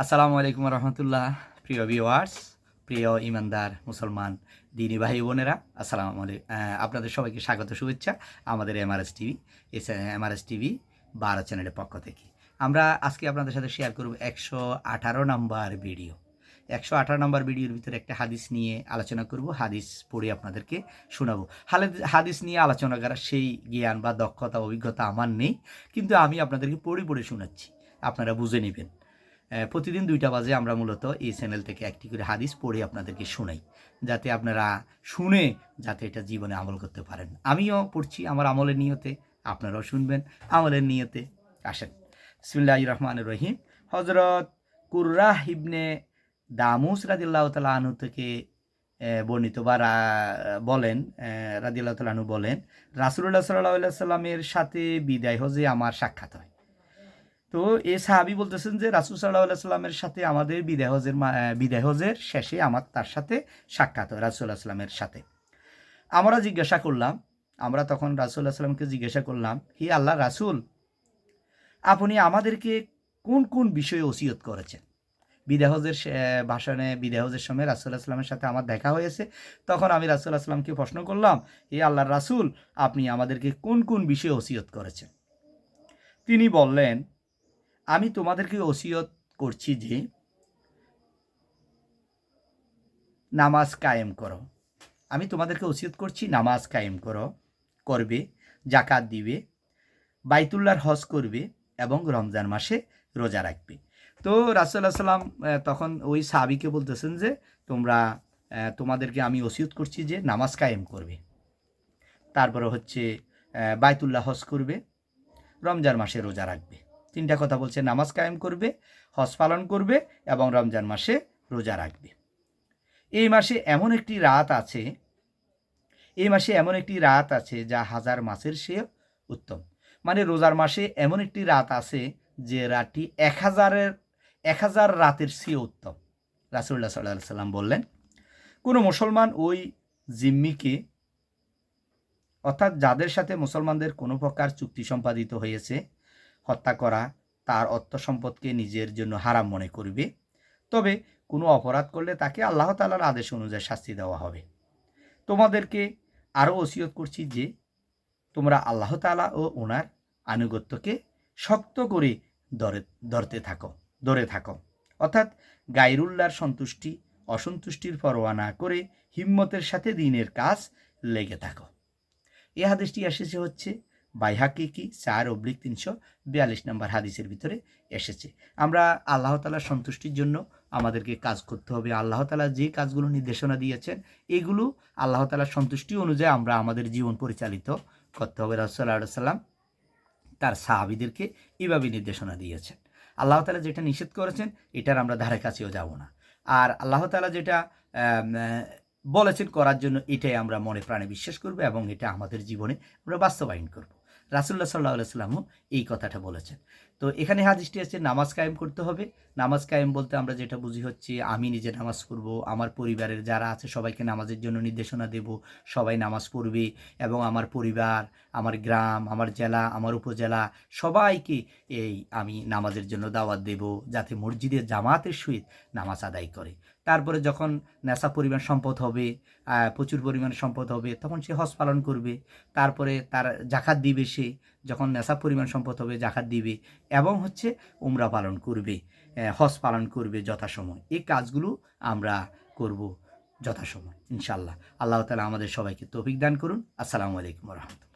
আসসালামু আলাইকুম রহমতুল্লাহ, প্রিয় ভিওয়ার্স প্রিয় ইমানদার মুসলমান, দিনী ভাই বোনেরা, আসসালামু আলাইকুম আপনাদের সবাইকে স্বাগত শুভেচ্ছা আমাদের এমআরএস টিভি এমআরএস টিভি বারো চ্যানেলের পক্ষ থেকে। আমরা আজকে আপনাদের সাথে শেয়ার করব একশো আঠারো নম্বর ভিডিও একশো আঠারো নম্বর ভিডিওর ভিতরে একটা হাদিস নিয়ে আলোচনা করব, হাদিস পড়ে আপনাদেরকে শোনাবো। হাদিস নিয়ে আলোচনা করার সেই জ্ঞান বা দক্ষতা, অভিজ্ঞতা আমার নেই, কিন্তু আমি আপনাদেরকে পড়ে পড়ে শোনাচ্ছি, আপনারা বুঝে নেবেন। প্রতিদিন দুইটা বাজে আমরা মূলত এই চ্যানেল থেকে একটি করে হাদিস পড়ে আপনাদেরকে শোনাই, যাতে আপনারা শুনে যাতে এটা জীবনে আমল করতে পারেন। আমিও পড়ছি আমার আমলের নিয়তে, আপনারাও শুনবেন আমলের নিয়তে। আসেন। বিসমিল্লাহ রহমান রহিম। হজরত কুর্রাহ ইবনে দামুস রাদিল্লাহ তালা আনু থেকে বর্ণিত বা বলেন রাদিল্লাহ তালা আনু বলেন রাসুল্লাহ সাল্লাহ সাল্লামের সাথে বিদায় হজে আমার সাক্ষাৎ হয়। তো এ সাহাবি বলতেছেন যে রাসুল সাল্লাহ সাল্লামের সাথে আমাদের বিদায় হজের বিদায় হজের শেষে আমার তার সাথে সাক্ষাৎ হয় রাসুল্লাহ সাল্লামের সাথে। আমরা জিজ্ঞাসা করলাম, আমরা তখন রাসুল্লাহ সাল্লামকে জিজ্ঞাসা করলাম, হি আল্লাহ রাসুল, আপনি আমাদেরকে কোন কোন বিষয়ে ওসিয়ত করেছেন? বিদেহজের ভাষণে বিদাহজের সময় রাসুল্লাহ সাল্লামের সাথে আমার দেখা হয়েছে। তখন আমি রাসুল্লাহ সাল্লামকে প্রশ্ন করলাম, হে আল্লাহ রাসুল, আপনি আমাদেরকে কোন কোন বিষয়ে ওসিয়ত করেছেন? তিনি বললেন আমি তোমাদেরকে ওসিয়ত করছি যে নামাজ কায়েম করো। আমি তোমাদেরকে ওসিয়ত করছি, নামাজ কায়েম করো, করবে, জাকাত দিবে, বাইতুল্লাহর হজ করবে এবং রমজান মাসে রোজা রাখবে। তো রাসুল্লাহ সাল্লাম তখন ওই সাহাবিকে বলতেছেন যে, তোমরা তোমাদেরকে আমি ওসিয়ত করছি যে নামাজ কায়েম করবে। তারপরে হচ্ছে বাইতুল্লাহ হজ করবে, রমজান মাসে রোজা রাখবে। তিনটা কথা বলছে, নামাজ কায়েম করবে, হজ পালন করবে এবং রমজান মাসে রোজা রাখবে। এই মাসে এমন একটি রাত আছে, এই মাসে এমন একটি রাত আছে যা হাজার মাসের সে উত্তম। মানে রোজার মাসে এমন একটি রাত আছে যে রাতটি এক হাজারের, এক হাজার রাতের চেয়ে উত্তম। রাসুল্লাহ সাল্লাহ সাল্লাম বললেন, কোনো মুসলমান ওই জিম্মিকে, অর্থাৎ যাদের সাথে মুসলমানদের কোনো প্রকার চুক্তি সম্পাদিত হয়েছে হত্যা করা তার অর্থ সম্পদকে নিজের জন্য হারাম মনে করবে। তবে কোনো অপরাধ করলে তাকে আল্লাহ তালার আদেশ অনুযায়ী শাস্তি দেওয়া হবে। তোমাদেরকে আরও ওসিয়ত করছি যে, তোমরা আল্লাহ তালা ও ওনার আনুগত্যকে শক্ত করে ধরে, ধরতে থাকো, ধরে থাকো। অর্থাৎ গাইরুল্লাহর সন্তুষ্টি, অসন্তুষ্টির পরোয়া না করে হিম্মতের সাথে দিনের কাজ লেগে থাকো। এ হাদিসটি এসেছে হচ্ছে বাইহাকি কি? চার অব্লিক তিনশো বিয়াল্লিশ নম্বর হাদিসের ভিতরে এসেছে। আমরা আল্লাহ তালার সন্তুষ্টির জন্য আমাদেরকে কাজ করতে হবে। আল্লাহ তালা যে কাজগুলো নির্দেশনা দিয়েছেন, এগুলো আল্লাহ তালার সন্তুষ্টি অনুযায়ী আমরা আমাদের জীবন পরিচালিত করতে হবে। রাসুল্লাহ সাল্লাম তার সাহাবিদেরকে এভাবে নির্দেশনা দিয়েছেন। আল্লাহ তালা যেটা নিষেধ করেছেন, এটার আমরা ধারে কাছেও যাব না। আর আল্লাহ তালা যেটা বলেছেন করার জন্য, এটাই আমরা মনে প্রাণে বিশ্বাস করব এবং এটা আমাদের জীবনে আমরা বাস্তবায়ন করব। রাসুল্লাহ সাল্লাহ সাল্লামও এই কথাটা বলেছেন। তো এখানে হাদিসটি আছে, নামাজ কায়েম করতে হবে। নামাজ কায়েম বলতে আমরা যেটা বুঝি হচ্ছে, আমি নিজে নামাজ পড়ব, আমার পরিবারের যারা আছে সবাইকে নামাজের জন্য নির্দেশনা দেব, সবাই নামাজ পড়বে এবং আমার পরিবার, আমার গ্রাম, আমার জেলা, আমার উপজেলা সবাইকে এই আমি নামাজের জন্য দাওয়াত দেব, যাতে মসজিদের জামাতের সহিত নামাজ আদায় করে। তারপরে যখন নেশা পরিমাণ সম্পদ হবে প্রচুর পরিমাণ সম্পদ হবে, তখন সে হজ পালন করবে। তারপরে তার জাকাত দিবে সে, যখন নেশা পরিমাণ সম্পদ হবে, জাকাত দিবে এবং হচ্ছে উমরা পালন করবে হজ পালন করবে যথাসময়। এই কাজগুলো আমরা করব যথাসময় ইনশাল্লাহ আল্লাহ তালা আমাদের সবাইকে তৌফিক দান করুন। আসসালামু আলাইকুম রহমতুল্লাহ।